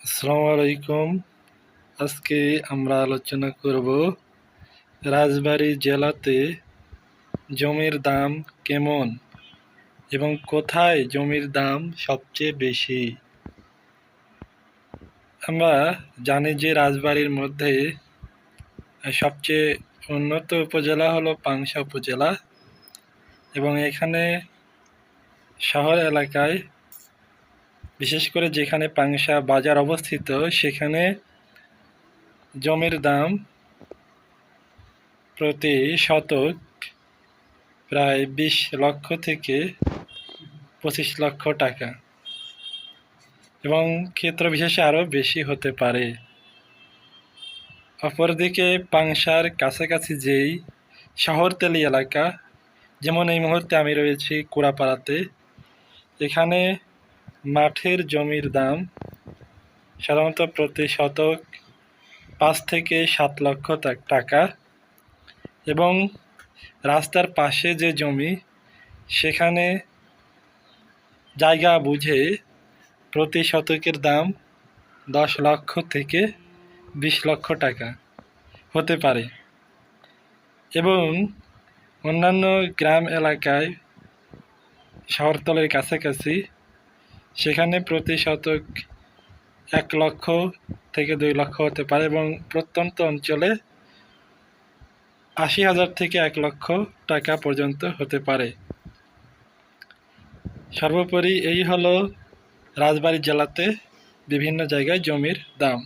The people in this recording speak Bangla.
আসসালামু আলাইকুম। আজকে আমরা আলোচনা করব রাজবাড়ী জেলাতে জমির দাম কেমন এবং কোথায় জমির দাম সবচেয়ে বেশি? আমরা জানি যে রাজবাড়ির মধ্যে সবচেয়ে উন্নত উপজেলা হলো পাংশা উপজেলা এবং এখানে শহর এলাকায় বিশেষ করে যেখানে পাংশা বাজার অবস্থিত, সেখানে জমির দাম প্রতি শতক প্রায় বিশ লক্ষ থেকে পঁচিশ লক্ষ টাকা। এবং ক্ষেত্র বিশেষে আরও বেশি হতে পারে। অপরদিকে পাংশার কাছাকাছি যেই শহরতলি এলাকা, যেমন এই মুহূর্তে আমি রয়েছি কুড়াপাড়াতে, এখানে মাঠের জমির দাম সাধারণত প্রতি শতক পাঁচ থেকে সাত লক্ষ টাকা এবং রাস্তার পাশে যে জমি, সেখানে জায়গা বুঝে প্রতি শতকের দাম দশ লক্ষ থেকে বিশ লক্ষ টাকা হতে পারে এবং অন্যান্য গ্রাম এলাকায় শহরতলের কাছাকাছি সেখানে প্রতি শতক এক লক্ষ থেকে দুই লক্ষ হতে পারে এবং প্রত্যন্ত অঞ্চলে আশি হাজার থেকে এক লক্ষ টাকা পর্যন্ত হতে পারে। সর্বোপরি এই হলো রাজবাড়ি জেলাতে বিভিন্ন জায়গায় জমির দাম।